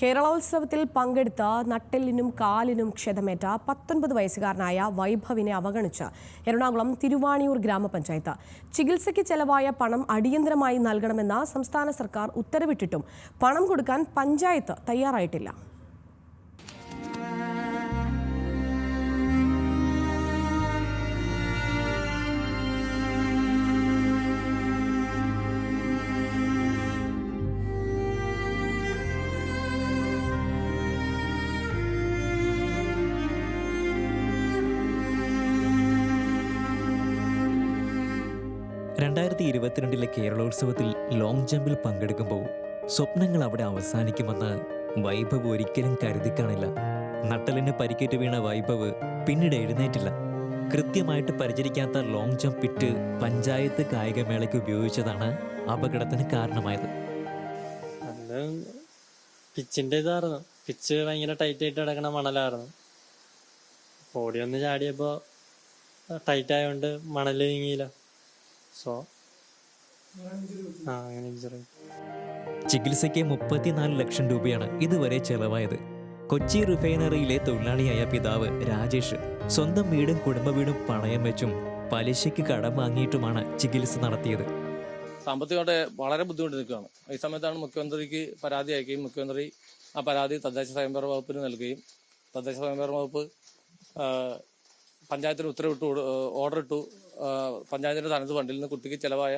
കേരളോത്സവത്തിൽ പങ്കെടുത്ത നട്ടെല്ലിനും കാലിനും ക്ഷതമേറ്റ പത്തൊൻപത് വയസ്സുകാരനായ വൈഭവിനെ അവഗണിച്ച് എറണാകുളം തിരുവാണിയൂർ ഗ്രാമപഞ്ചായത്ത്. ചികിത്സയ്ക്ക് ചെലവായ പണം അടിയന്തരമായി നൽകണമെന്ന സംസ്ഥാന സർക്കാർ ഉത്തരവിട്ടിട്ടും പണം കൊടുക്കാൻ പഞ്ചായത്ത് തയ്യാറായിട്ടില്ല. രണ്ടായിരത്തി ഇരുപത്തിരണ്ടിലെ കേരളോത്സവത്തിൽ ലോങ് ജമ്പിൽ പങ്കെടുക്കുമ്പോൾ സ്വപ്നങ്ങൾ അവിടെ അവസാനിക്കുമെന്ന് വൈഭവ് ഒരിക്കലും കരുതി കാണില്ല. നട്ടലിന് പരിക്കേറ്റ് വീണ വൈഭവ് പിന്നീട് എഴുന്നേറ്റില്ല. കൃത്യമായിട്ട് പരിചരിക്കാത്ത ലോങ് ജമ്പ് പിറ്റ് പഞ്ചായത്ത് കായികമേളയ്ക്ക് ഉപയോഗിച്ചതാണ് അപകടത്തിന് കാരണമായത്. അന്ന് പിച്ചിന്റെ ഇതായിരുന്നു. പിച്ച് ഭയങ്കര ടൈറ്റ് ആയിട്ട് കിടക്കണ മണലായിരുന്നു. ഓടി ഒന്ന് ചാടിയപ്പോ ടൈറ്റ് ആയതുകൊണ്ട് മണൽ നീങ്ങിയില്ല. സോ ആ അങ്ങനെ ഇഞ്ചുറി ചികിത്സയ്ക്ക് മുപ്പത്തിനാല് ലക്ഷം രൂപയാണ് ഇതുവരെ ചെലവായത്. കൊച്ചി റിഫൈനറിയിലെ തൊഴിലാളിയായ പിതാവ് രാജേഷ് സ്വന്തം വീടും കുടുംബ വീടും പണയം വെച്ചും പലിശയ്ക്ക് കടം വാങ്ങിയിട്ടുമാണ് ചികിത്സ നടത്തിയത്. സാമ്പത്തികമായിട്ട് വളരെ ബുദ്ധിമുട്ട് നിൽക്കുകയാണ്. ഈ സമയത്താണ് മുഖ്യമന്ത്രിക്ക് പരാതി അയക്കുകയും മുഖ്യമന്ത്രി ആ പരാതി തദ്ദേശ സ്വയംഭരണ വകുപ്പിന് നൽകുകയും തദ്ദേശ സ്വയംഭരണ വകുപ്പ് പഞ്ചായത്തിന് ഉത്തരവിട്ടു ഓർഡർ ഇട്ടു പഞ്ചായത്തിന്റെ തനത് ഫണ്ടിൽ നിന്ന് കുട്ടിക്ക് ചെലവായ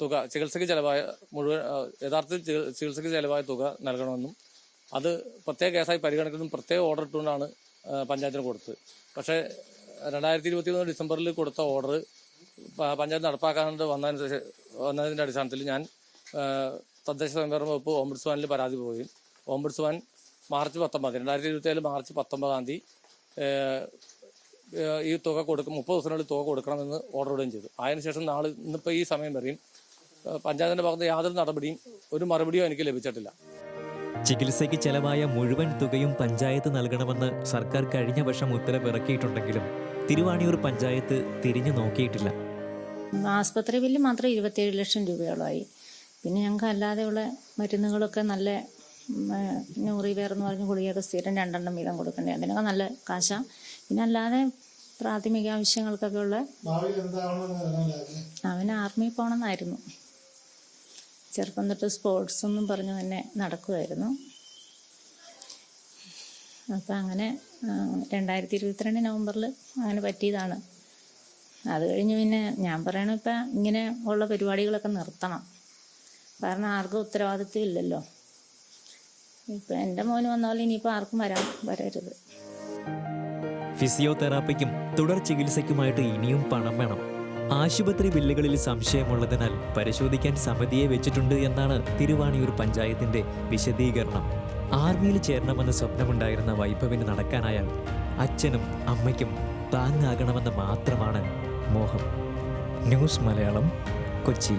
തുക ചികിത്സയ്ക്ക് ചെലവായ മുഴുവൻ യഥാർത്ഥത്തിൽ ചികിത്സയ്ക്ക് ചെലവായ തുക നൽകണമെന്നും അത് പ്രത്യേക കേസായി പരിഗണിക്കുന്നതും പ്രത്യേക ഓർഡർ ഇട്ടുകൊണ്ടാണ് പഞ്ചായത്തിന് കൊടുത്തത്. പക്ഷേ രണ്ടായിരത്തി ഇരുപത്തി മൂന്ന് ഡിസംബറിൽ കൊടുത്ത ഓർഡർ പഞ്ചായത്ത് നടപ്പാക്കാണ്ട് വന്നതിന് വന്നതിന്റെ അടിസ്ഥാനത്തിൽ ഞാൻ തദ്ദേശ സ്വയംഭരണ വകുപ്പ് ഓംബുഡ്സ്മാനിൽ പരാതി പോയി ഓംബുഡ്സ്മാൻ മാർച്ച് പത്തൊമ്പത് രണ്ടായിരത്തി ഇരുപത്തി മാർച്ച് പത്തൊമ്പതാം തീയതി ഈ തുക കൊടുക്കും മുപ്പത് ദിവസത്തിനുള്ളിൽ തുക കൊടുക്കണമെന്ന് ഓർഡർ ഇടുകയും ചെയ്തു. അതിനുശേഷം നാളെ ഇന്നിപ്പോൾ ഈ സമയം വരെയും പഞ്ചായത്തിന്റെ ഭാഗത്ത് യാതൊരു നടപടിയും ഒരു മറുപടിയും എനിക്ക് ലഭിച്ചിട്ടില്ല. ചികിത്സയ്ക്ക് ചെലവായ മുഴുവൻ തുകയും പഞ്ചായത്ത് നൽകണമെന്ന് സർക്കാർ കഴിഞ്ഞ വർഷം ഉത്തരവിറക്കിയിട്ടുണ്ടെങ്കിലും തിരുവാണിയൂർ പഞ്ചായത്ത് തിരിഞ്ഞു നോക്കിയിട്ടില്ല. ആസ്പത്രി ബില്ല് മാത്രം ഇരുപത്തിയേഴ് ലക്ഷം രൂപയോളമായി പിന്നെ ഞങ്ങൾക്ക് അല്ലാതെയുള്ള മരുന്നുകളൊക്കെ നല്ല ന്യൂറിവെയർ എന്ന് പറഞ്ഞ് ഗുളികയൊക്കെ സ്ഥിരം രണ്ടെണ്ണം വീതം കൊടുക്കണ്ടേ അതിനൊക്കെ നല്ല കാശാണ് പിന്നെ അല്ലാതെ പ്രാഥമിക ആവശ്യങ്ങൾക്കൊക്കെ ഉള്ള അവൻ ആർമി പോകണമെന്നായിരുന്നു ചെറുപ്പം തൊട്ട് സ്പോർട്സ് എന്നും പറഞ്ഞു തന്നെ നടക്കുമായിരുന്നു അപ്പം അങ്ങനെ രണ്ടായിരത്തി ഇരുപത്തിരണ്ട് നവംബറിൽ അങ്ങനെ പറ്റിയതാണ്. അത് കഴിഞ്ഞ് പിന്നെ ഞാൻ പറയണ ഇപ്പം ഇങ്ങനെ ഉള്ള പരിപാടികളൊക്കെ നിർത്തണം. കാരണം ആർക്കും ഉത്തരവാദിത്വം ഇല്ലല്ലോ. ഇപ്പം എന്റെ മോന് വന്ന പോലെ ഇനിയിപ്പോൾ ആർക്കും വരാൻ വരരുത്. ഫിസിയോതെറാപ്പിക്കും തുടർ ചികിത്സയ്ക്കുമായിട്ട് ഇനിയും പണം വേണം. ആശുപത്രി ബില്ലുകളിൽ സംശയമുള്ളതിനാൽ പരിശോധിക്കാൻ സമിതിയെ വെച്ചിട്ടുണ്ട് എന്നാണ് തിരുവാണിയൂർ പഞ്ചായത്തിന്റെ വിശദീകരണം. ആർമിയിൽ ചേരണമെന്ന് സ്വപ്നമുണ്ടായിരുന്ന വൈഭവിന് നടക്കാനായാൽ അച്ഛനും അമ്മയ്ക്കും താങ്ങാകണമെന്ന് മാത്രമാണ് മോഹം. ന്യൂസ് മലയാളം കൊച്ചി.